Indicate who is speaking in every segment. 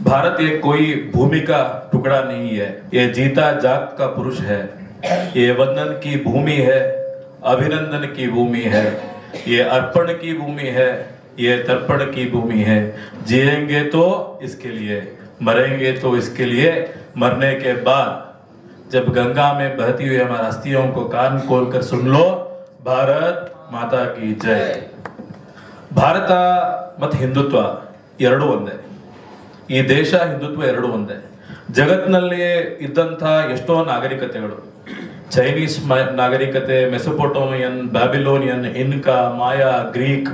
Speaker 1: भारत एक कोई भूमि का टुकड़ा नहीं है ये जीता जाग का पुरुष है ये वंदन की भूमि है अभिनंदन की भूमि है ये अर्पण की भूमि है ये तर्पण की भूमि है जिएंगे तो इसके लिए मरेंगे तो इसके लिए मरने के बाद जब गंगा में बहती हुई हमारी अस्थियों को कान खोल कर सुन लो भारत माता की जय ಭಾರತ ಮತ್ತು ಹಿಂದುತ್ವ ಎರಡೂ ಒಂದೇ ಈ ದೇಶ ಹಿಂದುತ್ವ ಎರಡು ಒಂದೇ. ಜಗತ್ತಿನಲ್ಲಿ ಇದ್ದಂಥ ಎಷ್ಟೋ ನಾಗರಿಕತೆಗಳು. ಚೈನೀಸ್ ನಾಗರಿಕತೆ, ಮೆಸೊಪೊಟೋಮಿಯನ್, ಬ್ಯಾಬಿಲೋನಿಯನ್ ಇನ್ಕಾ ಮಾಯಾ, ಗ್ರೀಕ್.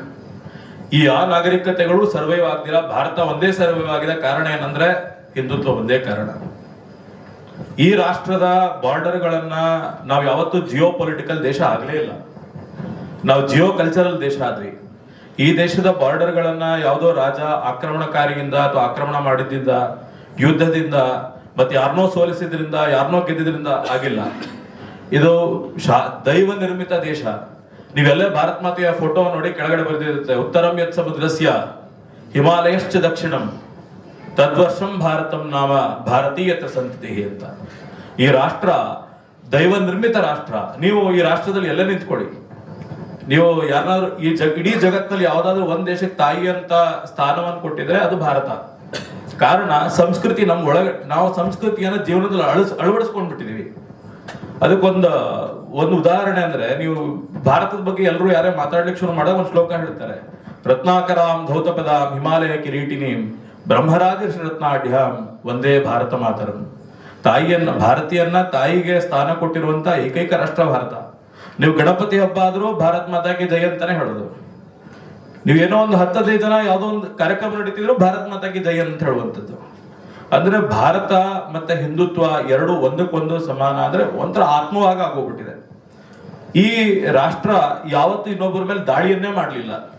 Speaker 1: ಈ ಆ ನಾಗರಿಕತೆಗಳು ಸರ್ವೈವ್ ಆಗ್ದಿರ, ಭಾರತ ಒಂದೇ ಸರ್ವೈವ್ ಆಗಿದ ಕಾರಣ ಏನಂದ್ರೆ ಹಿಂದುತ್ವ ಒಂದೇ ಕಾರಣ. ಈ ರಾಷ್ಟ್ರದ ಬಾರ್ಡರ್ಗಳನ್ನ ನಾವು ಯಾವತ್ತೂ ಜಿಯೋ ಪೊಲಿಟಿಕಲ್ ದೇಶ ಆಗಲೇ ಇಲ್ಲ. ನಾವು ಜಿಯೋ ಕಲ್ಚರಲ್ ದೇಶ ಆದ್ವಿ ಈ ದೇಶದ ಬಾರ್ಡರ್ಗಳನ್ನ ಯಾವುದೋ ರಾಜ ಆಕ್ರಮಣಕಾರಿಯಿಂದ ಅಥವಾ ಆಕ್ರಮಣ ಮಾಡಿದ್ದಿಂದ ಯುದ್ಧದಿಂದ ಮತ್ತೆ ಯಾರನ್ನೋ ಸೋಲಿಸಿದ್ರಿಂದ ಯಾರನ್ನೋ ಗೆದ್ದಿದ್ರಿಂದ ಆಗಿಲ್ಲ. ಇದು ದೈವ ನಿರ್ಮಿತ ದೇಶ. ನೀವೆಲ್ಲ ಭಾರತ್ ಮಾತೆಯ ಫೋಟೋ ನೋಡಿ ಕೆಳಗಡೆ ಬರೆದಿರುತ್ತೆ, ಉತ್ತರಂ ಯತ್ ಸಮುದ್ರಸ್ಯ, ಹಿಮಾಲಯಶ್ಚ ದಕ್ಷಿಣಂ, ತದ್ವರ್ಷಂ ಭಾರತಂ ನಾಮ ಭಾರತೀಯತ ಸಂತತಿ ಅಂತ. ಈ ರಾಷ್ಟ್ರ ದೈವ ನಿರ್ಮಿತ ರಾಷ್ಟ್ರ. ನೀವು ಈ ರಾಷ್ಟ್ರದಲ್ಲಿ ಎಲ್ಲ ನಿಂತ್ಕೊಳ್ಳಿ. ನೀವು ಯಾರು ಈ ಜಗ್, ಇಡೀ ಜಗತ್ತಿನಲ್ಲಿ ಯಾವ್ದಾದ್ರು ಒಂದ್ ದೇಶಕ್ಕೆ ತಾಯಿ ಅಂತ ಸ್ಥಾನವನ್ನು ಕೊಟ್ಟಿದ್ರೆ ಅದು ಭಾರತ. ಕಾರಣ ಸಂಸ್ಕೃತಿ ನಮ್ಮ ಒಳಗೆ, ನಾವು ಸಂಸ್ಕೃತಿಯನ್ನ ಜೀವನದಲ್ಲಿ ಅಳಸ್, ಅಳವಡಿಸ್ಕೊಂಡ್ಬಿಟ್ಟಿದೀವಿ. ಅದಕ್ಕೊಂದು, ಒಂದು ಉದಾಹರಣೆ ಅಂದ್ರೆ ನೀವು ಭಾರತದ ಬಗ್ಗೆ ಎಲ್ಲರೂ ಯಾರೇ ಮಾತಾಡ್ಲಿಕ್ಕೆ ಶುರು ಮಾಡೋ ಒಂದು ಶ್ಲೋಕ ಹೇಳ್ತಾರೆ. ರತ್ನಾಕರಾಂ ಧೌತಪದಾಂ ಹಿಮಾಲಯ ಕಿರೀಟಿನೀಂ ಬ್ರಹ್ಮರಾಜ ರತ್ನಾಢ್ಯಾಂ ಒಂದೇ ಭಾರತ ಮಾತರಂ. ತಾಯಿಯನ್ನ, ಭಾರತೀಯನ್ನ ತಾಯಿಗೆ ಸ್ಥಾನ ಕೊಟ್ಟಿರುವಂತ ಏಕೈಕ ರಾಷ್ಟ್ರ ಭಾರತ. ನೀವು ಗಣಪತಿ ಹಬ್ಬ ಆದರೂ ಭಾರತ್ ಮಾತಾಗೆ ಜಯ ಅಂತಾನೆ ಹೇಳೋದು. ಏನೋ ಒಂದು ಹತ್ತದೈದು ಜನ ಯಾವುದೋ ಒಂದು ಕಾರ್ಯಕ್ರಮ ನಡೀತಿದ್ರು ಭಾರತ್ ಮಾತಾಗೆ ಜಯ ಅಂತ ಹೇಳುವಂಥದ್ದು. ಅಂದ್ರೆ ಭಾರತ ಮತ್ತೆ ಹಿಂದುತ್ವ ಎರಡು ಒಂದಕ್ಕೊಂದು ಸಮಾನ ಅಂದ್ರೆ ಒಂಥರ ಆತ್ಮವಾಗ ಆಗೋಗ್ಬಿಟ್ಟಿದೆ. ಈ ರಾಷ್ಟ್ರ ಯಾವತ್ತು ಇನ್ನೊಬ್ಬರ ಮೇಲೆ ದಾಳಿಯನ್ನೇ ಮಾಡಲಿಲ್ಲ.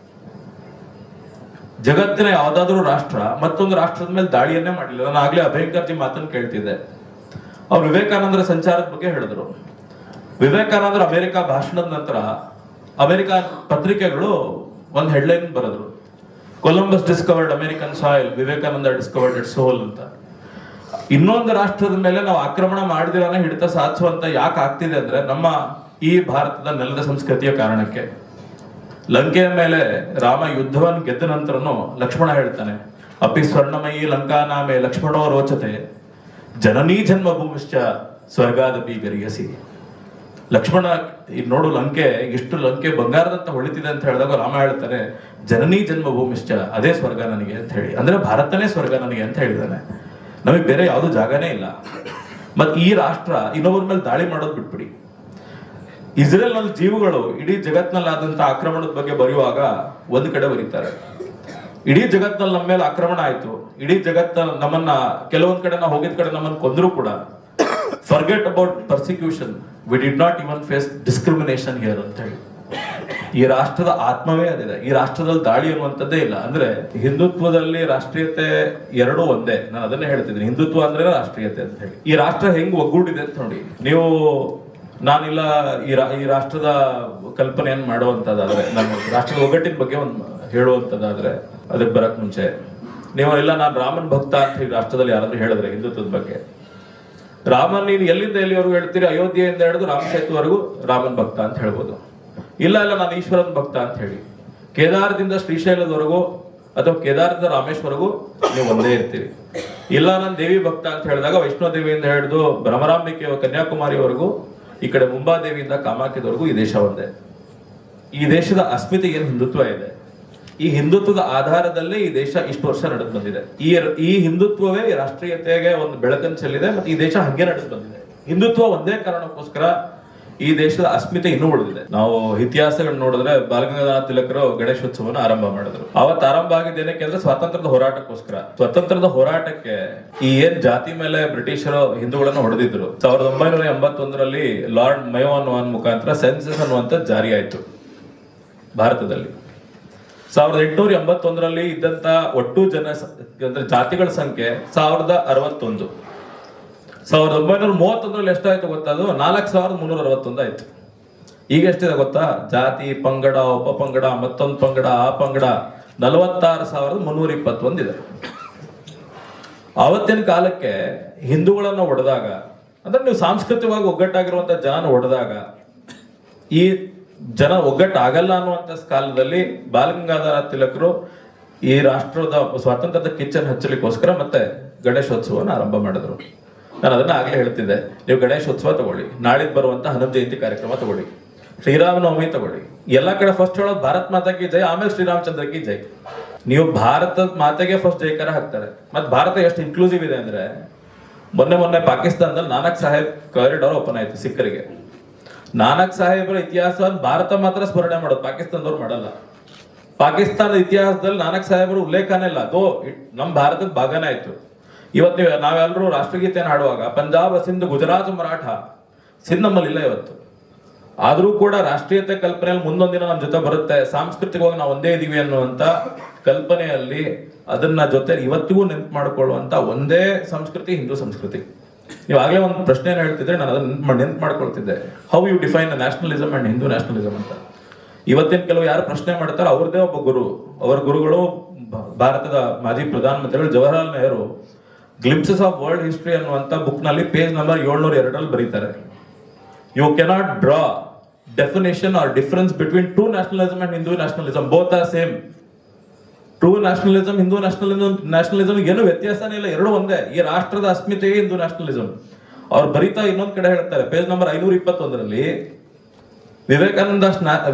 Speaker 1: ಜಗತ್ತಿನ ಯಾವ್ದಾದ್ರು ರಾಷ್ಟ್ರ ಮತ್ತೊಂದು ರಾಷ್ಟ್ರದ ಮೇಲೆ ದಾಳಿಯನ್ನೇ ಮಾಡಲಿಲ್ಲ. ನಾನು ಆಗ್ಲೇ ಅಭಯಂಕರ್ಜಿ ಮಾತನ್ನು ಕೇಳ್ತಿದ್ದೆ. ಅವ್ರು ವಿವೇಕಾನಂದರ ಸಂಚಾರದ ಬಗ್ಗೆ ಹೇಳಿದ್ರು. ವಿವೇಕಾನಂದರ ಅಮೆರಿಕ ಭಾಷಣದ ನಂತರ ಅಮೆರಿಕ ಪತ್ರಿಕೆಗಳು ಒಂದು ಹೆಡ್ಲೈನ್ ಬರೆದ್ರು. Columbus discovered American soil Vivekananda discovered it soul ಅಂತ. ಇನ್ನೊಂದು ರಾಷ್ಟ್ರದ ಮೇಲೆ ನಾವು ಆಕ್ರಮಣ ಮಾಡಿದಿರಾನ ಹಿಡಿತ ಸಾಧಿಸುವಂತ ಯಾಕೆ ಆಗ್ತಿದೆ ಅಂದ್ರೆ ನಮ್ಮ ಈ ಭಾರತದ ನೆಲದ ಸಂಸ್ಕೃತಿಯ ಕಾರಣಕ್ಕೆ. ಲಂಕೆಯ ಮೇಲೆ ರಾಮ ಯುದ್ಧವನ್ನು ಗೆದ್ದ ನಂತರನು ಲಕ್ಷ್ಮಣ ಹೇಳ್ತಾನೆ, ಅಪಿ ಸ್ವರ್ಣಮಯಿ ಲಂಕಾ ನಾಮೆ ಲಕ್ಷ್ಮಣೋ ರೋಚತೆ, ಜನನೀ ಜನ್ಮ ಭೂಮಿಶ್ಚ ಸ್ವರ್ಗಾದಪಿ ಗರಿಯಸಿ. ಲಕ್ಷ್ಮಣ ಈಗ ನೋಡು ಲಂಕೆ ಎಷ್ಟು ಲಂಕೆ ಬಂಗಾರದಂತ ಹೊಳಿತಿದೆ ಅಂತ ಹೇಳಿದಾಗ ರಾಮ ಹೇಳ್ತಾನೆ, ಜನನೀ ಜನ್ಮ ಭೂಮಿಶ್ಚ ಅದೇ ಸ್ವರ್ಗ ನನಗೆ ಅಂತ ಹೇಳಿ. ಅಂದ್ರೆ ಭಾರತನೇ ಸ್ವರ್ಗ ನನಗೆ ಅಂತ ಹೇಳಿದಾನೆ. ನಮಗೆ ಬೇರೆ ಯಾವುದೂ ಜಾಗನೇ ಇಲ್ಲ. ಮತ್ ಈ ರಾಷ್ಟ್ರ ಇನ್ನೊಬ್ಬರ ಮೇಲೆ ದಾಳಿ ಮಾಡೋದು ಬಿಟ್ಬಿಡಿ. ಇಸ್ರೇಲ್ನಲ್ಲಿ ಜೀವಗಳು ಇಡೀ ಜಗತ್ನಲ್ಲಿ ಆದಂತ ಆಕ್ರಮಣದ ಬಗ್ಗೆ ಬರೆಯುವಾಗ ಒಂದು ಕಡೆ ಬರೀತಾರೆ. ಇಡೀ ಜಗತ್ನಲ್ಲಿ ನಮ್ಮ ಮೇಲೆ ಆಕ್ರಮಣ ಆಯ್ತು. ಇಡೀ ಜಗತ್ತ ನಮ್ಮನ್ನ, ಕೆಲವೊಂದ್ ಕಡೆ ನಾವು ಹೋಗಿದ ಕಡೆ ನಮ್ಮನ್ನ ಕೊಂದ್ರು ಕೂಡ. Forget about persecution we did not even face discrimination here ಅಂತ ಹೇಳಿ. ಈ ರಾಷ್ಟ್ರದ ಆತ್ಮವೇ ಅದಿದೆ. ಈ ರಾಷ್ಟ್ರದಲ್ಲಿ ದಾಳಿ ಅನ್ನುವಂಥದ್ದೇ ಇಲ್ಲ. ಅಂದ್ರೆ ಹಿಂದುತ್ವದಲ್ಲಿ ರಾಷ್ಟ್ರೀಯತೆ ಎರಡೂ ಒಂದೇ. ನಾನು ಅದನ್ನೇ ಹೇಳ್ತಿದ್ದೀನಿ. ಹಿಂದುತ್ವ ಅಂದ್ರೆ ರಾಷ್ಟ್ರೀಯತೆ ಅಂತ ಹೇಳಿ. ಈ ರಾಷ್ಟ್ರ ಹೆಂಗ್ ಒಗ್ಗೂಡಿದೆ ಅಂತ ನೋಡಿ. ನೀವು, ನಾನಿಲ್ಲ ಈ ಈ ರಾಷ್ಟ್ರದ ಕಲ್ಪನೆಯನ್ನು ಮಾಡುವಂತದಾದ್ರೆ ನಾನು ರಾಷ್ಟ್ರದ ಒಗ್ಗಟ್ಟಿನ ಬಗ್ಗೆ ಒಂದು ಹೇಳುವಂತದಾದ್ರೆ ಅದಕ್ಕೆ ಬರಕ್ ಮುಂಚೆ. ನೀವು ಇಲ್ಲ ನಾನು ರಾಮನ್ ಭಕ್ತ ಅಂತ ಹೇಳಿ ರಾಷ್ಟ್ರದಲ್ಲಿ ಯಾರಾದ್ರೂ ಹೇಳಿದ್ರೆ ಹಿಂದುತ್ವದ ಬಗ್ಗೆ. ರಾಮನ್ ನೀನು ಎಲ್ಲಿಂದ ಎಲ್ಲಿವರೆಗೂ ಹೇಳ್ತೀರಿ? ಅಯೋಧ್ಯೆಯಿಂದ ಹಿಡಿದು ರಾಮ ಸೇತುವರೆಗೂ ರಾಮನ್ ಭಕ್ತ ಅಂತ ಹೇಳ್ಬೋದು. ಇಲ್ಲ ಇಲ್ಲ, ನಾನು ಈಶ್ವರನ್ ಭಕ್ತ ಅಂತ ಹೇಳಿ. ಕೇದಾರದಿಂದ ಶ್ರೀಶೈಲದವರೆಗೂ ಅಥವಾ ಕೇದಾರದಿಂದ ರಾಮೇಶ್ವರಗೂ ನೀವು ಒಂದೇ ಇರ್ತೀರಿ. ಇಲ್ಲ, ನಾನು ದೇವಿ ಭಕ್ತ ಅಂತ ಹೇಳಿದಾಗ ವೈಷ್ಣೋ ದೇವಿಯಿಂದ ಹಿಡಿದು ಭ್ರಮರಾಂಬಿಕೆ ಕನ್ಯಾಕುಮಾರಿವರೆಗೂ ಈ ಕಡೆ ಮುಂಬಾದೇವಿಯಿಂದ ಕಾಮಾಖ್ಯದವರೆಗೂ ಈ ದೇಶ ಒಂದೇ. ಈ ದೇಶದ ಅಸ್ಮಿತೆಗೆ ಏನು ಹಿಂದುತ್ವ ಇದೆ? ಈ ಹಿಂದುತ್ವದ ಆಧಾರದಲ್ಲೇ ಈ ದೇಶ ಇಷ್ಟು ವರ್ಷ ನಡೆದು ಬಂದಿದೆ. ಈ ಈ ಹಿಂದುತ್ವವೇ ಈ ರಾಷ್ಟ್ರೀಯತೆಗೆ ಒಂದು ಬೆಳಕನ್ನು ಚೆಲ್ಲಿದೆ ಮತ್ತೆ ಈ ದೇಶ ಹಂಗೆ ನಡೆದು ಬಂದಿದೆ. ಹಿಂದುತ್ವ ಒಂದೇ ಕಾರಣಕ್ಕೋಸ್ಕರ ಈ ದೇಶದ ಅಸ್ಮಿತೆ ಇನ್ನೂ ಉಳಿದಿದೆ. ನಾವು ಇತಿಹಾಸಗಳನ್ನ ನೋಡಿದ್ರೆ ಬಾಲಗಂಗಾಧರ ತಿಲಕರು ಗಣೇಶೋತ್ಸವನ ಆರಂಭ ಮಾಡಿದ್ರು. ಅವತ್ತು ಆರಂಭ ಆಗಿದ್ದ ಏನಕ್ಕೆ ಸ್ವಾತಂತ್ರ್ಯದ ಹೋರಾಟಕ್ಕೋಸ್ಕರ. ಸ್ವಾತಂತ್ರ್ಯದ ಹೋರಾಟಕ್ಕೆ ಈ ಏನ್ ಜಾತಿ ಮೇಲೆ ಬ್ರಿಟಿಷರು ಹಿಂದೂಗಳನ್ನು ಹೊಡೆದಿದ್ರು. ಸಾವಿರದ ಒಂಬೈನೂರ ಎಂಬತ್ತೊಂದರಲ್ಲಿ ಲಾರ್ಡ್ ಮಯೋನ್ ಮುಖಾಂತರ ಸೆನ್ಸಸ್ ಅನ್ನುವಂಥದ್ದು ಜಾರಿ ಭಾರತದಲ್ಲಿ. ಸಾವಿರದ ಎಂಟುನೂರ ಎಂಬತ್ತೊಂದರಲ್ಲಿ ಇದ್ದಂತ ಒಟ್ಟು ಜನ ಅಂದ್ರೆ ಜಾತಿಗಳ ಸಂಖ್ಯೆ ಸಾವಿರದ ಅರವತ್ತೊಂದು. ಸಾವಿರದ ಒಂಬೈನೂರ ಮೂವತ್ತೊಂದರಲ್ಲಿ ಎಷ್ಟಾಯ್ತು ಗೊತ್ತಾ ಅದು? ನಾಲ್ಕು ಸಾವಿರದ ಮುನ್ನೂರ ಅರವತ್ತೊಂದು ಆಯ್ತು. ಈಗ ಎಷ್ಟಿದೆ ಗೊತ್ತಾ? ಜಾತಿ, ಪಂಗಡ, ಉಪ ಪಂಗಡ, ಮತ್ತೊಂದು ಪಂಗಡ, ಆ ಪಂಗಡ, ನಲವತ್ತಾರು ಸಾವಿರದ ಮುನ್ನೂರ ಇಪ್ಪತ್ತೊಂದಿದೆ ಆವತ್ತಿನ ಕಾಲಕ್ಕೆ ಹಿಂದೂಗಳನ್ನ ಒಡೆದಾಗ, ಅಂದ್ರೆ ನೀವು ಸಾಂಸ್ಕೃತಿಕವಾಗಿ ಒಗ್ಗಟ್ಟಾಗಿರುವಂತ ಜನ ಒಡೆದಾಗ, ಈ ಜನ ಒಗ್ಗಟ್ಟಾಗಲ್ಲ ಅನ್ನುವಂಥ ಕಾಲದಲ್ಲಿ ಬಾಲಗಂಗಾಧರ ತಿಲಕರು ಈ ರಾಷ್ಟ್ರದ ಸ್ವಾತಂತ್ರ್ಯದ ಕಿಚ್ಚನ್ ಹಚ್ಚಲಿಕ್ಕೋಸ್ಕರ ಮತ್ತೆ ಗಣೇಶೋತ್ಸವನ ಆರಂಭ ಮಾಡಿದ್ರು. ನಾನು ಅದನ್ನ ಆಗ್ಲೇ ಹೇಳ್ತಿದ್ದೆ. ನೀವು ಗಣೇಶೋತ್ಸವ ತಗೊಳ್ಳಿ. ನಾಳಿದ್ ಬರುವಂತ ಹನುಮ ಜಯಂತಿ ಕಾರ್ಯಕ್ರಮ ತಗೊಳ್ಳಿ. ಶ್ರೀರಾಮನವಮಿ ತಗೊಳ್ಳಿ. ಎಲ್ಲ ಕಡೆ ಫಸ್ಟ್ ಹೇಳೋದು ಭಾರತ್ ಮಾತಾ ಕಿ ಜೈ, ಆಮೇಲೆ ಶ್ರೀರಾಮಚಂದ್ರ ಜೈ. ನೀವು ಭಾರತ ಮಾತೆಗೆ ಫಸ್ಟ್ ಜೈಕಾರ ಹಾಕ್ತಾರೆ. ಮತ್ತೆ ಭಾರತ ಎಷ್ಟು ಇನ್ಕ್ಲೂಸಿವ್ ಇದೆ ಅಂದ್ರೆ, ಮೊನ್ನೆ ಮೊನ್ನೆ ಪಾಕಿಸ್ತಾನದಲ್ಲಿ ನಾನಕ್ ಸಾಹೇಬ್ ಕಾರಿಡಾರ್ ಓಪನ್ ಆಯ್ತು ಸಿಖ್ಖರಿಗೆ. ನಾನಕ್ ಸಾಹೇಬರ ಇತಿಹಾಸವನ್ನು ಭಾರತ ಮಾತ್ರ ಸ್ಮರಣೆ ಮಾಡೋದು, ಪಾಕಿಸ್ತಾನದವ್ರು ಮಾಡಲ್ಲ. ಪಾಕಿಸ್ತಾನದ ಇತಿಹಾಸದಲ್ಲಿ ನಾನಕ್ ಸಾಹೇಬರ ಉಲ್ಲೇಖನೇ ಇಲ್ಲ. ಅದು ನಮ್ಮ ನಮ್ ಭಾರತದ ಭಾಗನೇ ಆಯ್ತು. ಇವತ್ತು ನೀವು ನಾವೆಲ್ಲರೂ ರಾಷ್ಟ್ರಗೀತೆಯನ್ನು ಹಾಡುವಾಗ, ಪಂಜಾಬ್, ಸಿಂಧ್, ಗುಜರಾತ್, ಮರಾಠ, ಸಿಂಧ್ ನಮ್ಮಲ್ಲಿ ಇಲ್ಲ ಇವತ್ತು. ಆದರೂ ಕೂಡ ರಾಷ್ಟ್ರೀಯತೆ ಕಲ್ಪನೆಯಲ್ಲಿ ಮುಂದೊಂದಿನ ನಮ್ಮ ಜೊತೆ ಬರುತ್ತೆ. ಸಾಂಸ್ಕೃತಿಕವಾಗಿ ನಾವು ಒಂದೇ ಇದೀವಿ ಅನ್ನುವಂತ ಕಲ್ಪನೆಯಲ್ಲಿ ಅದನ್ನ ಜೊತೆ ಇವತ್ತಿಗೂ ನೆನ್ಪು ಮಾಡಿಕೊಳ್ಳುವಂಥ ಒಂದೇ ಸಂಸ್ಕೃತಿ, ಹಿಂದೂ ಸಂಸ್ಕೃತಿ. ನೀವು ಒಂದು ಪ್ರಶ್ನೆ ಹೇಳ್ತಿದ್ರೆ ನಾನು ಅದನ್ನ ನೆನ್ಪು ಮಾಡ್ಕೊಳ್ತಿದ್ದೆ how you define nationalism and Hindu nationalism ಅಂತ. ಇವತ್ತಿನ ಕೆಲವು ಯಾರು ಪ್ರಶ್ನೆ ಮಾಡ್ತಾರೋ ಅವ್ರದೇ ಒಬ್ಬ ಗುರು. ಅವರ ಗುರುಗಳು ಭಾರತದ ಮಾಜಿ ಪ್ರಧಾನಮಂತ್ರಿಗಳು Jawaharlal Nehru glimpses of world history ಬುಕ್ನಲ್ಲಿ ಪೇಜ್ ನಂಬರ್ ಏಳ್ನೂರ ಎರಡರಲ್ಲಿ ಬರೀತಾರೆ. You cannot draw definition or difference between two nationalism and Hindu nationalism both are same true nationalism Hindu nationalism nationalism ಏನು ವ್ಯತ್ಯಾಸನೇ ಇಲ್ಲ. ಎರಡು ಒಂದೇ. ಈ ರಾಷ್ಟ್ರದ ಅಸ್ಮಿತೆಯೇ ಹಿಂದೂ ನ್ಯಾಷನಲಿಸಂ ಅವ್ರು ಬರೀತಾ ಇನ್ನೊಂದ್ ಕಡೆ ಹೇಳ್ತಾರೆ. ಪೇಜ್ ನಂಬರ್ ಐನೂರ ಇಪ್ಪತ್ತೊಂದರಲ್ಲಿ Vivekananda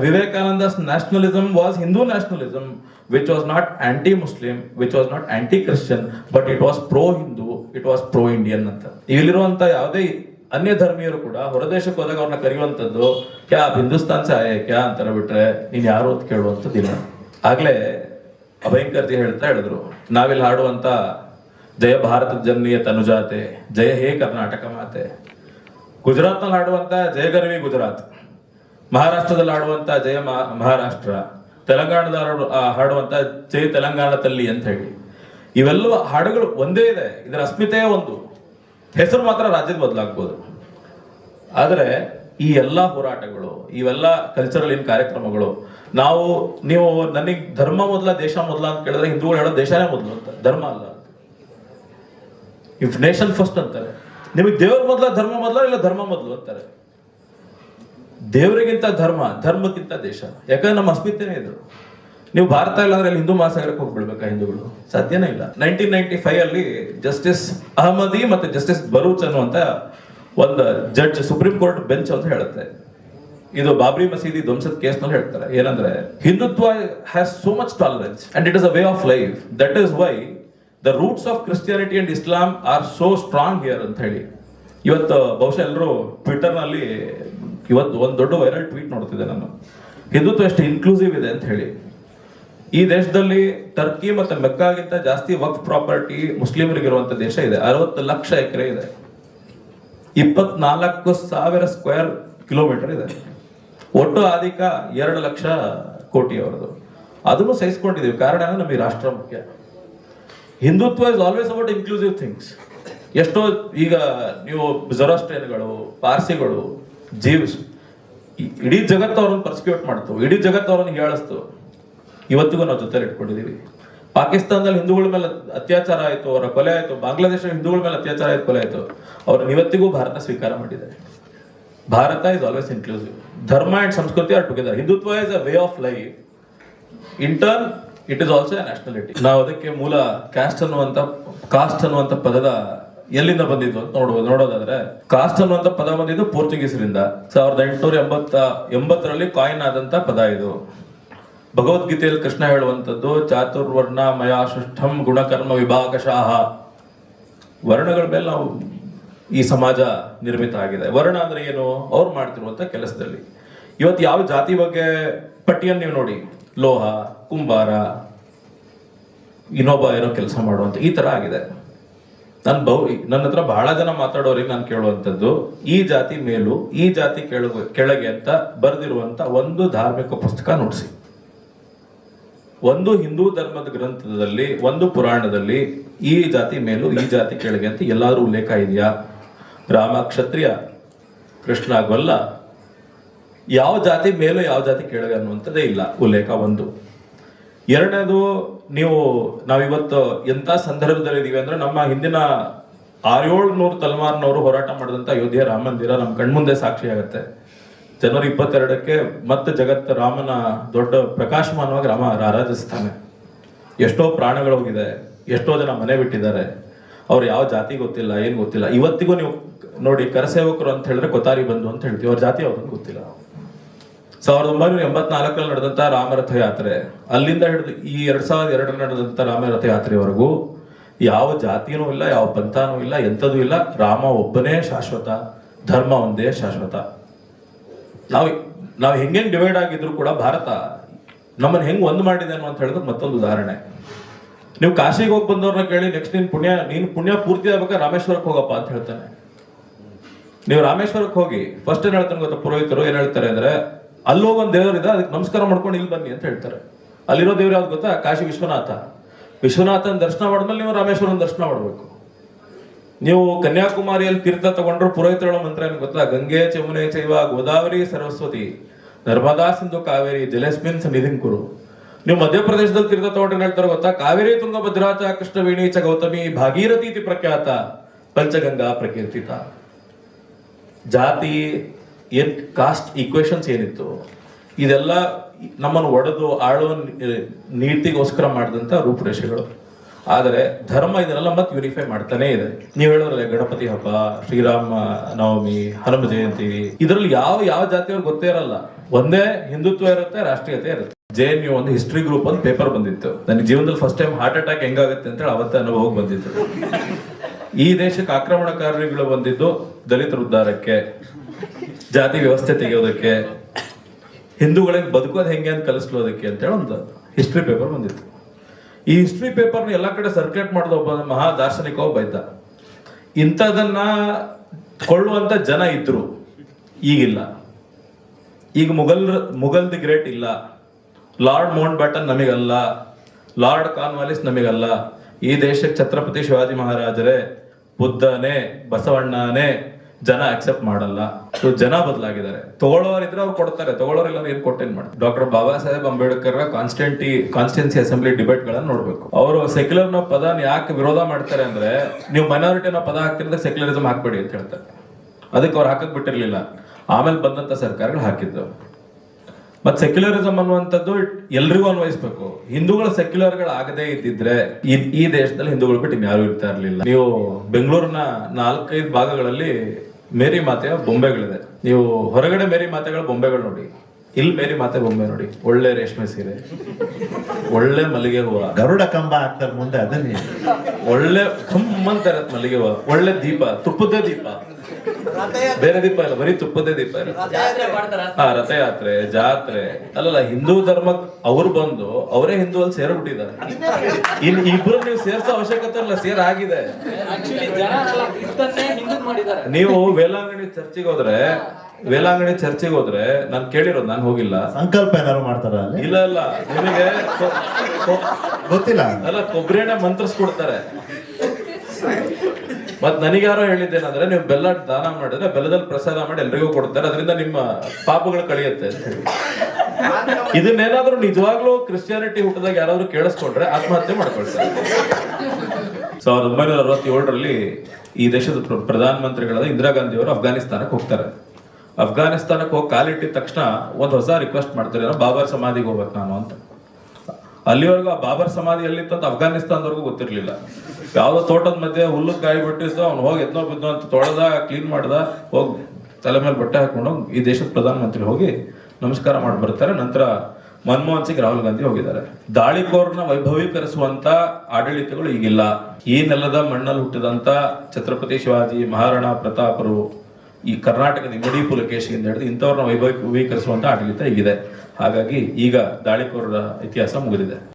Speaker 1: Vivekananda nationalism was Hindu nationalism which was not anti Muslim which was not anti Christian but it was pro Hindu it was pro Indian ಅಂತ. ಇಲ್ಲಿರುವಂತ ಯಾವುದೇ ಅನ್ಯ ಧರ್ಮೀಯರು ಕೂಡ ಹೊರದೇಶಕ್ಕೆ ಹೋದಾಗ ಅವ್ರನ್ನ ಕರೆಯುವಂಥದ್ದು, ಕ್ಯಾ ಹಿಂದೂಸ್ತಾನ್ ಸಹಾಯ ಕ್ಯಾ? ಅಂತಾರ ಬಿಟ್ರೆ, ನೀನ್ ಯಾರು ಅಂತ ಕೇಳುವಂತದ್ದಿಲ್ಲ ಆಗ್ಲೇ ಅಭಯಂಕರ್ಜಿ ಹೇಳ್ತಾ ಹೇಳಿದ್ರು, ನಾವಿಲ್ಲಿ ಹಾಡುವಂತ ಜಯ ಭಾರತ ಜನನೀಯ ತನುಜಾತೆ, ಜಯ ಹೇ ಕರ್ನಾಟಕ ಮಾತೆ. ಗುಜರಾತ್ನಲ್ಲಿ ಹಾಡುವಂತ ಜಯ ಗರ್ವಿ ಗುಜರಾತ್, ಮಹಾರಾಷ್ಟ್ರದಲ್ಲಿ ಹಾಡುವಂತ ಜಯ ಮಹಾ- ಮಹಾರಾಷ್ಟ್ರ, ತೆಲಂಗಾಣದಲ್ಲಿ ಹಾಡುವಂತ ಜಯ ತೆಲಂಗಾಣ ತಲ್ಲಿ ಅಂತ ಹೇಳಿ. ಇವೆಲ್ಲವೂ ಹಾಡುಗಳು ಒಂದೇ ಇದೆ, ಇದರ ಅಸ್ಮಿತೆಯೇ ಒಂದು. ಹೆಸರು ಮಾತ್ರ ರಾಜ್ಯದ ಬದಲಾಗ್ಬೋದು. ಆದ್ರೆ ಈ ಎಲ್ಲಾ ಹೋರಾಟಗಳು, ಇವೆಲ್ಲ ಕಲ್ಚರಲ್ ಏನ್ ಕಾರ್ಯಕ್ರಮಗಳು, ನಾವು, ನೀವು ನನಗೆ ಧರ್ಮ ಮೊದಲ, ದೇಶ ಮೊದಲ ಅಂತ ಕೇಳಿದ್ರೆ ಹಿಂದೂಗಳು ಹೇಳೋ ದೇಶನೇ ಮೊದಲು ಅಂತ, ಧರ್ಮ ಅಲ್ಲ ಇಫ್ ನೇಷನ್ ಫಸ್ಟ್ ಅಂತಾರೆ. ನಿಮಗೆ ದೇವ್ರ ಮೊದಲ, ಧರ್ಮ ಮೊದಲ ಇಲ್ಲ ಧರ್ಮ ಮೊದಲು ಅಂತಾರೆ. ದೇವರಿಗಿಂತ ಧರ್ಮ, ಧರ್ಮಕ್ಕಿಂತ ದೇಶ. ಯಾಕಂದ್ರೆ ನಮ್ಮ ಅಸ್ಮಿತೆನೇ ಇದು. ನೀವು ಭಾರತ ಇಲ್ಲ ಅಂದ್ರೆ ಹಿಂದೂ ಮಹಾಸಾಗರಕ್ಕೆ ಹೋಗ್ಬಿಡ್ಬೇಕಾ ಹಿಂದೂಗಳು? ಸಾಧ್ಯನೇ ಇಲ್ಲ. ನೈನ್ಟೀನ್ ನೈನ್ಟಿ ಫೈವ್ ಅಲ್ಲಿ ಜಸ್ಟಿಸ್ ಅಹಮದಿ ಮತ್ತೆ ಜಸ್ಟಿಸ್ ಬರೂಚ್ ಅನ್ನುವಂತ ಒಂದು ಜಡ್ಜ್ ಸುಪ್ರೀಂ ಕೋರ್ಟ್ ಬೆಂಚ್ ಅಂತ ಹೇಳುತ್ತೆ. ಇದು ಬಾಬ್ರಿ ಮಸೀದಿ ಧ್ವಂಸದ ಕೇಸ್ನಲ್ಲಿ ಹೇಳ್ತಾರೆ. ಏನಂದ್ರೆ, Hindutva has so much tolerance and it is a way of life that is why the roots of Christianity and Islam are so strong here ಅಂತ ಹೇಳಿ. ಇವತ್ತು ಬಹುಶಃ ಎಲ್ಲರೂ ಟ್ವಿಟರ್ನಲ್ಲಿ ಇವತ್ತು ಒಂದು ದೊಡ್ಡ ವೈರಲ್ ಟ್ವೀಟ್ ನೋಡ್ತಿದ್ದೆ ನಾನು. ಹಿಂದುತ್ವ ಎಷ್ಟು ಇನ್ಕ್ಲೂಸಿವ್ ಇದೆ ಅಂತ ಹೇಳಿ. ಈ ದೇಶದಲ್ಲಿ ಟರ್ಕಿ ಮತ್ತೆ ಮೆಕ್ಕಾಗಿಂತ ಜಾಸ್ತಿ ವಕ್ ಪ್ರಾಪರ್ಟಿ ಮುಸ್ಲಿಮರಿಗಿರುವಂತ ದೇಶ ಇದೆ. ಅರವತ್ತು ಲಕ್ಷ ಎಕರೆ ಇದೆ. ಇಪ್ಪತ್ನಾಲ್ಕು ಸಾವಿರ ಸ್ಕ್ವೇರ್ ಕಿಲೋಮೀಟರ್ ಇದೆ. ಒಟ್ಟು ಆದಿಕ ಎರಡು ಲಕ್ಷ ಕೋಟಿ ಅವರದು ಅದನ್ನು ಸಹಿಸ್ಕೊಂಡಿದ್ದೀವಿ. ಕಾರಣ ನಮಗೆ ರಾಷ್ಟ್ರ ಮುಖ್ಯ. Hindutva is always about inclusive things ಎಷ್ಟೋ ಈಗ ನೀವು ಜೊರಾಸ್ಟ್ರೇನ್ಗಳು ಪಾರ್ಸಿಗಳು, ಜೀವ್ಸ್ ಇಡೀ ಜಗತ್ತು ಅವ್ರನ್ನ ಪರ್ಸಿಕ್ಯೂಟ್ ಮಾಡ್ತು. ಇಡೀ ಜಗತ್ತು ಅವ್ರನ್ನ ಹೇಳಿಸ್ತು. ಇವತ್ತಿಗೂ ನಾವು ಜೊತೆಲಿ ಇಟ್ಕೊಂಡಿದೀವಿ ಪಾಕಿಸ್ತಾನದಲ್ಲಿ ಹಿಂದೂಗಳ ಮೇಲೆ ಅತ್ಯಾಚಾರ ಆಯಿತು, ಅವರ ಕೊಲೆ ಆಯಿತು ಬಾಂಗ್ಲಾದೇಶ ಹಿಂದೂಗಳ ಮೇಲೆ ಅತ್ಯಾಚಾರ ಆಯ್ತು, ಕೊಲೆ ಆಯಿತು. ಅವರು ಇವತ್ತಿಗೂ ಭಾರತ ಸ್ವೀಕಾರ ಮಾಡಿದೆ Bharat is always inclusive dharma and samskriti are together Hindutva is a way of life in turn it is also nationality ನಾವು ಅದಕ್ಕೆ ಮೂಲ ಕ್ಯಾಸ್ಟ್ ಅನ್ನುವಂತ ಕಾಸ್ಟ್ ಅನ್ನುವಂತ ಪದದ ಎಲ್ಲಿಂದ ಬಂದಿದ್ದು ಅಂತ ನೋಡುವ, ನೋಡೋದಾದ್ರೆ ಕಾಸ್ಟ್ ಅನ್ನುವಂತ ಪದ ಬಂದಿದ್ದು ಪೋರ್ಚುಗೀಸರಿಂದ ಸಾವಿರದ ಎಂಟುನೂರ ಎಂಬತ್ತ, ಎಂಬತ್ತರಲ್ಲಿ ಕಾಯಿನ್ ಆದಂತ ಪದ ಇದು. ಭಗವದ್ಗೀತೆಯಲ್ಲಿ ಕೃಷ್ಣ ಹೇಳುವಂಥದ್ದು, ಚಾತುರ್ವರ್ಣ ಮಯಾ ಸೃಷ್ಟಂ ಗುಣಕರ್ಮ ವಿಭಾಗಶಃ. ವರ್ಣಗಳ ಮೇಲೆ ನಾವು ಈ ಸಮಾಜ ನಿರ್ಮಿತ ಆಗಿದೆ. ವರ್ಣ ಅಂದ್ರೆ ಏನು? ಅವ್ರು ಮಾಡ್ತಿರುವಂತ ಕೆಲಸದಲ್ಲಿ. ಇವತ್ತು ಯಾವ ಜಾತಿ ಬಗ್ಗೆ ಪಟ್ಟಿಯನ್ನು ನೀವು ನೋಡಿ? ಲೋಹ, ಕುಂಬಾರ, ಇನ್ನೊಬ್ಬ ಏನೋ ಕೆಲಸ ಮಾಡುವಂತ ಈ ತರ ಆಗಿದೆ. ನನ್ ಬಹು ನನ್ನ ಹತ್ರ ಬಹಳ ಜನ ಮಾತಾಡೋರಿಗೆ ನಾನು ಕೇಳುವಂಥದ್ದು, ಈ ಜಾತಿ ಮೇಲು, ಈ ಜಾತಿ ಕೆಳಗೆ ಕೆಳಗೆ ಅಂತ ಬರೆದಿರುವಂತ ಒಂದು ಧಾರ್ಮಿಕ ಪುಸ್ತಕ ನುಡಿಸಿ. ಒಂದು ಹಿಂದೂ ಧರ್ಮದ ಗ್ರಂಥದಲ್ಲಿ, ಒಂದು ಪುರಾಣದಲ್ಲಿ ಈ ಜಾತಿ ಮೇಲೂ ಈ ಜಾತಿ ಕೆಳಗೆ ಅಂತ ಎಲ್ಲಾದರೂ ಉಲ್ಲೇಖ ಇದೆಯಾ? ರಾಮ ಕ್ಷತ್ರಿಯ, ಕೃಷ್ಣ ಗೊಲ್ಲ, ಯಾವ ಜಾತಿ ಮೇಲೂ ಯಾವ ಜಾತಿ ಕೆಳಗೆ ಅನ್ನುವಂಥದ್ದೇ ಇಲ್ಲ, ಉಲ್ಲೇಖ ಒಂದು. ಎರಡನೇದು, ನೀವು ನಾವಿವತ್ತು ಎಂಥ ಸಂದರ್ಭದಲ್ಲಿ ಇದೀವಿ ಅಂದ್ರೆ ನಮ್ಮ ಹಿಂದಿನ ಆರೇಳು ನೂರು ತಲೆಮಾರಿನವರು ಹೋರಾಟ ಮಾಡಿದಂಥ ಅಯೋಧ್ಯೆ ರಾಮ ಮಂದಿರ ನಮ್ಮ ಕಣ್ಮುಂದೆ ಸಾಕ್ಷಿ ಜನವರಿ ಇಪ್ಪತ್ತೆರಡಕ್ಕೆ ಮತ್ತೆ ಜಗತ್ತ ರಾಮನ ದೊಡ್ಡ ಪ್ರಕಾಶಮಾನವಾಗಿ ರಾಮ ರಾರಾಜಿಸ್ತಾನೆ. ಎಷ್ಟೋ ಪ್ರಾಣಗಳು ಹೋಗಿದೆ, ಎಷ್ಟೋ ಜನ ಮನೆ ಬಿಟ್ಟಿದ್ದಾರೆ. ಅವ್ರು ಯಾವ ಜಾತಿ ಗೊತ್ತಿಲ್ಲ, ಏನು ಗೊತ್ತಿಲ್ಲ. ಇವತ್ತಿಗೂ ನೀವು ನೋಡಿ ಕರಸೇವಕರು ಅಂತ ಹೇಳಿದ್ರೆ ಕೊತಾರಿ ಬಂದು ಅಂತ ಹೇಳ್ತೀವಿ. ಅವ್ರ ಜಾತಿ ಅವ್ರಿಗೆ ಗೊತ್ತಿಲ್ಲ. ಸಾವಿರದ ಒಂಬೈನೂರ ಎಂಬತ್ನಾಲ್ಕರಲ್ಲಿ ನಡೆದಂತ ರಾಮರಥ ಯಾತ್ರೆ ಅಲ್ಲಿಂದ ಹಿಡಿದು ಈ ಎರಡ್ ಸಾವಿರದ ಎರಡರಲ್ಲಿ ನಡೆದಂತ ರಾಮರಥ ಯಾತ್ರೆವರೆಗೂ ಯಾವ ಜಾತಿನೂ ಇಲ್ಲ, ಯಾವ ಪಂಥನೂ ಇಲ್ಲ, ಎಂಥದೂ ಇಲ್ಲ. ರಾಮ ಒಬ್ಬನೇ ಶಾಶ್ವತ, ಧರ್ಮ ಒಂದೇ ಶಾಶ್ವತ. ನಾವು ನಾವು ಹೆಂಗೆ ಡಿವೈಡ್ ಆಗಿದ್ರು ಕೂಡ ಭಾರತ ನಮ್ಮನ್ನು ಹೆಂಗ್ ಒಂದು ಮಾಡಿದೆ ಅಂತ ಹೇಳಿದ್ರೆ ಮತ್ತೊಂದು ಉದಾಹರಣೆ. ನೀವು ಕಾಶಿಗೆ ಹೋಗಿ ಬಂದವ್ರನ್ನ ಕೇಳಿ ನೆಕ್ಸ್ಟ್ ನೀನು ಪುಣ್ಯ ನೀನು ಪುಣ್ಯ ಪೂರ್ತಿ ಆಗ್ಬೇಕಾ ರಾಮೇಶ್ವರಕ್ಕೆ ಹೋಗಪ್ಪ ಅಂತ ಹೇಳ್ತಾನೆ. ನೀವು ರಾಮೇಶ್ವರಕ್ಕೆ ಹೋಗಿ ಫಸ್ಟ್ ಏನ್ ಹೇಳ್ತಾನೆ ಗೊತ್ತಾ ಪುರೋಹಿತರು? ಏನ್ ಹೇಳ್ತಾರೆ ಅಂದ್ರೆ ಅಲ್ಲೋಗ್ ಒಂದ್ ದೇವರಿದೆ, ಅದಕ್ಕೆ ನಮಸ್ಕಾರ ಮಾಡ್ಕೊಂಡು ಇಲ್ಲಿ ಬನ್ನಿ ಅಂತ ಹೇಳ್ತಾರೆ. ಅಲ್ಲಿರೋ ದೇವ್ರು ಯಾವ್ದು ಗೊತ್ತಾ? ಕಾಶಿ ವಿಶ್ವನಾಥ. ವಿಶ್ವನಾಥನ ದರ್ಶನ ಮಾಡಿದ್ಮೇಲೆ ನೀವು ರಾಮೇಶ್ವರನ ದರ್ಶನ ಮಾಡ್ಬೇಕು. ನೀವು ಕನ್ಯಾಕುಮಾರಿಯಲ್ಲಿ ತೀರ್ಥ ತಗೊಂಡ್ರು ಪುರೋಹಿತರ ಮಂತ್ರ ಏನು ಗೊತ್ತಾ? ಗಂಗೆ, ಚಮುನೆ, ಚೈವ, ಗೋದಾವರಿ, ಸರಸ್ವತಿ, ನರ್ಮದಾ, ಸಿಂಧು, ಕಾವೇರಿ, ಜಲಸ್ಮಿನ್ ಸನ್ನಿಧಿನ್ ಕುರು ನೀವು ಮಧ್ಯಪ್ರದೇಶದಲ್ಲಿ ತೀರ್ಥ ತಗೊಂಡ್ರೆ ಹೇಳ್ತಾರೆ ಗೊತ್ತಾ? ಕಾವೇರಿ ತುಂಗಭದ್ರಾಚ ಕೃಷ್ಣವೇಣಿ, ಚ, ಗೌತಮಿ, ಭಾಗೀರಥಿ ಇತಿ ಪ್ರಖ್ಯಾತ, ಪಂಚಗಂಗಾ ಪ್ರಕೀರ್ತಿತ. ಜಾತಿ, ಏನ್, ಕಾಸ್ಟ್ ಈಕ್ವೇಶನ್ಸ್ ಏನಿತ್ತು? ಇದೆಲ್ಲ ನಮ್ಮನ್ನು ಒಡೆದು ಆಳುವ ನೀತಿಗೋಸ್ಕರ ಮಾಡಿದಂತ ರೂಪುರೇಷೆಗಳು. ಆದರೆ ಧರ್ಮ ಇದನ್ನೆಲ್ಲ ಮತ್ತೆ ಯೂನಿಫೈ ಮಾಡ್ತಾನೆ ಇದೆ. ನೀವು ಹೇಳಿದ್ರಲ್ಲ ಗಣಪತಿ ಹಬ್ಬ, ಶ್ರೀರಾಮ ನವಮಿ, ಹನುಮ ಜಯಂತಿ, ಇದರಲ್ಲಿ ಯಾವ ಯಾವ ಜಾತಿಯವ್ರು ಗೊತ್ತೇ ಇರಲ್ಲ. ಒಂದೇ ಹಿಂದುತ್ವ ಇರುತ್ತೆ, ರಾಷ್ಟ್ರೀಯತೆ ಇರುತ್ತೆ. ಜೆ ಎನ್ ಯು ಒಂದು ಹಿಸ್ಟ್ರಿ ಗ್ರೂಪ್ ಒಂದು ಪೇಪರ್ ಬಂದಿತ್ತು. ನನಗೆ ಜೀವನದಲ್ಲಿ ಫಸ್ಟ್ ಟೈಮ್ ಹಾರ್ಟ್ ಅಟ್ಯಾಕ್ ಹೆಂಗಾಗುತ್ತೆ ಅಂತ ಹೇಳಿ ಅವತ್ತೇ ಅನುಭವಕ್ಕೆ ಬಂದಿತ್ತು. ಈ ದೇಶಕ್ಕೆ ಆಕ್ರಮಣಕಾರಿಗಳು ಬಂದಿದ್ದು ದಲಿತರ ಉದ್ಧಾರಕ್ಕೆ, ಜಾತಿ ವ್ಯವಸ್ಥೆ ತೆಗೆಯೋದಕ್ಕೆ, ಹಿಂದೂಗಳಿಗೆ ಬದುಕೋದು ಹೆಂಗೆ ಅಂತ ಕಲಿಸ್ಲೋದಕ್ಕೆ ಅಂತ ಹೇಳಿ ಒಂದು ಹಿಸ್ಟ್ರಿ ಪೇಪರ್ ಬಂದಿತ್ತು. ಈ ಹಿಸ್ಟ್ರಿ ಪೇಪರ್ನ ಎಲ್ಲ ಕಡೆ ಸರ್ಕ್ಯುಲೇಟ್ ಮಾಡಿದ ಒಬ್ಬ ಮಹಾ ದಾರ್ಶನಿಕ ಒಬ್ಬ ಇದ್ದ. ಇಂಥದನ್ನ ಕೊಳ್ಳುವಂತ ಜನ ಇದ್ರು. ಈಗಿಲ್ಲ. ಈಗ ಮುಘಲ್ ಮುಘಲ್ ದಿ ಗ್ರೇಟ್ ಇಲ್ಲ. ಲಾರ್ಡ್ ಮೌಂಟ್ ಬ್ಯಾಟನ್ ನಮಗಲ್ಲ. ಲಾರ್ಡ್ ಕಾರ್ನ್ವಾಲಿಸ್ ನಮಗಲ್ಲ. ಈ ದೇಶಕ್ಕೆ ಛತ್ರಪತಿ ಶಿವಾಜಿ ಮಹಾರಾಜರೇ, ಬುದ್ಧನೇ, ಬಸವಣ್ಣನೇ ಜನ ಅಕ್ಸೆಪ್ಟ್ ಮಾಡಲ್ಲ. ಸೊ ಜನ ಬದಲಾಗಿದ್ದಾರೆ. ತಗೊಳ್ಳೋರಿದ್ರೆ ಅವ್ರು ಕೊಡ್ತಾರೆ. ತಗೊಳ್ಳೋರಿಲ್ಲ ಏನ್ ಕೊಟ್ಟೇನ್ ಮಾಡಿ doctor Baba Saheb Ambedkar constituent constituency assembly debate ಗಳನ್ನ ನೋಡ್ಬೇಕು. ಅವರು ಸೆಕ್ಯುಲರ್ನ ಪದ ಯಾಕೆ ವಿರೋಧ ಮಾಡ್ತಾರೆ ಅಂದ್ರೆ, ನೀವು ಮೈನಾರಿಟಿ ನ ಪದ ಹಾಕ್ತಿದ್ರೆ ಸೆಕ್ಯುಲರಿಸಂ ಹಾಕ್ಬೇಡಿ ಅಂತ ಹೇಳ್ತಾರೆ. ಅದಕ್ಕೆ ಅವ್ರು ಹಾಕಕ್ ಬಿಟ್ಟಿರ್ಲಿಲ್ಲ. ಆಮೇಲೆ ಬಂದಂತ ಸರ್ಕಾರಗಳು ಹಾಕಿದ್ದು. ಮತ್ ಸೆಕ್ಯುಲರಿಸಮ್ ಅನ್ನುವಂಥದ್ದು ಎಲ್ರಿಗೂ ಅನ್ವಯಿಸ್ಬೇಕು. ಹಿಂದೂಗಳ ಸೆಕ್ಯುಲರ್ಗಳು ಆಗದೇ ಇದ್ದಿದ್ರೆ, ಈ ದೇಶದಲ್ಲಿ ಹಿಂದೂಗಳು ಬಿಟ್ಟು ಯಾರು ಇರ್ತಾ ಇರ್ಲಿಲ್ಲ. ನೀವು ಬೆಂಗಳೂರಿನ ನಾಲ್ಕೈದು ಭಾಗಗಳಲ್ಲಿ ಮೇರಿ ಮಾತೆಯ ಬೊಂಬೆಗಳಿದೆ. ನೀವು ಹೊರಗಡೆ ಮೇರಿ ಮಾತೆಗಳ ಬೊಂಬೆಗಳು ನೋಡಿ. ಇಲ್ಲಿ ಮೇರಿ ಮಾತೆ ಬೊಂಬೆ ನೋಡಿ. ಒಳ್ಳೆ ರೇಷ್ಮೆ ಸೀರೆ. ಒಳ್ಳೆ ಮಲ್ಲಿಗೆ ಹೂವ.
Speaker 2: ಗರುಡ ಕಂಬ ಹಾಕ್ತಾರೆ ಮುಂದೆ ಅದನ್ನೇ
Speaker 1: ಒಳ್ಳೆ ಕಮ್ಮಂತ ಇರತ್ ಮಲ್ಲಿಗೆ ಹೂವ. ಒಳ್ಳೆ ದೀಪ ತುಪ್ಪದ ದೀಪ. ಬೇರೆ ದೀಪ ಇಲ್ಲ ಬರೀ ತುಪ್ಪದೇ ದೀಪ ಇಲ್ಲ ಹಾ ರಥಯಾತ್ರೆ ಜಾತ್ರೆ. ಅಲ್ಲಲ್ಲ ಹಿಂದೂ ಧರ್ಮಕ್ ಅವ್ರು ಬಂದು ಅವರೇ ಹಿಂದೂ ಅಲ್ಲಿ ಸೇರ್ಬಿಟ್ಟಿದ್ದಾರೆ ಇನ್ ಇಬ್ರು ನೀವು ಸೇರ್ಸೋ ಅವಶ್ಯಕತೆ ಇಲ್ಲ ಸೇರ್ ಆಗಿದೆ.
Speaker 3: ಮಾಡಿದ್ದಾರೆ.
Speaker 1: ನೀವು ವೇಲಾಂಗಣಿ ಚರ್ಚಿಗೆ ಹೋದ್ರೆ ವೇಲಾಂಗಣಿ ಚರ್ಚಿಗೆ ಹೋದ್ರೆ ನಾನು ಕೇಳಿರೋದು ನಾನು ಹೋಗಿಲ್ಲ.
Speaker 2: ಸಂಕಲ್ಪ ಏನಾದ್ರು ಮಾಡ್ತಾರ ಅಲ್ಲಿ?
Speaker 1: ಇಲ್ಲ ಇಲ್ಲ. ನಿಮಗೆ ಕೊ- ಕೊ-
Speaker 2: ಗೊತ್ತಿಲ್ಲ.
Speaker 1: ಅಲ್ಲ ಕೊಬ್ಬರಿ ಎಣ್ಣೆ ಮಂತ್ರಿಸ್ಕೊಡ್ತಾರೆ. ಮತ್ ನನಗೆ ಯಾರೋ ಹೇಳಿದ್ದೇನಂದ್ರೆ ನೀವು ಬೆಲ್ಲ ದಾನ ಮಾಡಿದ್ರೆ ಬೆಲ್ಲದಲ್ಲಿ ಪ್ರಸಾದ ಮಾಡಿ ಎಲ್ರಿಗೂ ಕೊಡ್ತಾರೆ. ಅದರಿಂದ ನಿಮ್ಮ ಪಾಪಗಳು ಕಳಿಯುತ್ತೆ. ಇದನ್ನೇನಾದ್ರೂ ನಿಜವಾಗ್ಲೂ ಕ್ರಿಶ್ಚಿಯಾನಿಟಿ ಹುಟ್ಟದಾಗ ಯಾರಾದ್ರೂ ಕೇಳಿಸ್ಕೊಂಡ್ರೆ ಆತ್ಮಹತ್ಯೆ ಮಾಡ್ಕೊಳ್ತಾರೆ. ಸಾವಿರದ ಒಂಬೈನೂರ ಅರವತ್ತೇಳರಲ್ಲಿ ಈ ದೇಶದ ಪ್ರ- ಪ್ರಧಾನ ಮಂತ್ರಿಗಳಾದ ಇಂದಿರಾ ಗಾಂಧಿ ಅವರು ಅಫ್ಘಾನಿಸ್ತಾನಕ್ಕೆ ಹೋಗ್ತಾರೆ. ಅಫ್ಘಾನಿಸ್ತಾನಕ್ಕೆ ಹೋಗಿ ಕಾಲಿಟ್ಟಿದ ತಕ್ಷಣ ಒಂದು ಹೊಸ ರಿಕ್ವೆಸ್ಟ್ ಮಾಡ್ತಾರೆ ಬಾಬರ್ ಸಮಾಧಿಗೆ ಹೋಗ್ಬೇಕು ನಾನು ಅಂತ. ಅಲ್ಲಿವರೆಗೂ ಆ ಬಾಬರ್ ಸಮಾಧಿ ಅಲ್ಲಿತ್ತು ಅಂತ ಅಫ್ಘಾನಿಸ್ತಾನದವರೆಗೂ ಗೊತ್ತಿರಲಿಲ್ಲ. ಯಾವುದೋ ತೋಟದ ಮಧ್ಯೆ ಹುಲ್ಲು ಕಾಯಿ ಬಿಟ್ಟಿದ್ದು ಅವ್ನು ಹೋಗಿ ಎದ್ನೋ ಬಿದ್ನೋ ಅಂತ ತೊಳೆದ ಕ್ಲೀನ್ ಮಾಡ್ದ, ಹೋಗಿ ತಲೆ ಮೇಲೆ ಬಟ್ಟೆ ಹಾಕೊಂಡು ಈ ದೇಶದ ಪ್ರಧಾನಮಂತ್ರಿ ಹೋಗಿ ನಮಸ್ಕಾರ ಮಾಡಿ ಬರ್ತಾರೆ ನಂತರ ಮನಮೋಹನ್ ಸಿಂಗ್, ರಾಹುಲ್ ಗಾಂಧಿ ಹೋಗಿದ್ದಾರೆ. ದಾಳಿಕೋರ್ನ ವೈಭವೀಕರಿಸುವಂತ ಆಡಳಿತಗಳು ಈಗಿಲ್ಲ. ಈ ನೆಲದ ಮಣ್ಣಲ್ಲಿ ಹುಟ್ಟಿದಂತ ಛತ್ರಪತಿ ಶಿವಾಜಿ ಮಹಾರಾಣಾ ಪ್ರತಾಪರು ಈ ಕರ್ನಾಟಕದ ಇಮ್ಮಡಿ ಪುಲಕೇಶಿಯಿಂದ ಹಿಡಿದು ಇಂಥವ್ರನ್ನ ವೈಭವೀಕರಿಸುವಂತ ಆಡಳಿತ ಈಗಿದೆ. ಹಾಗಾಗಿ ಈಗ ದಾಳಿಕೋರರ ಇತಿಹಾಸ ಮುಗಿದಿದೆ.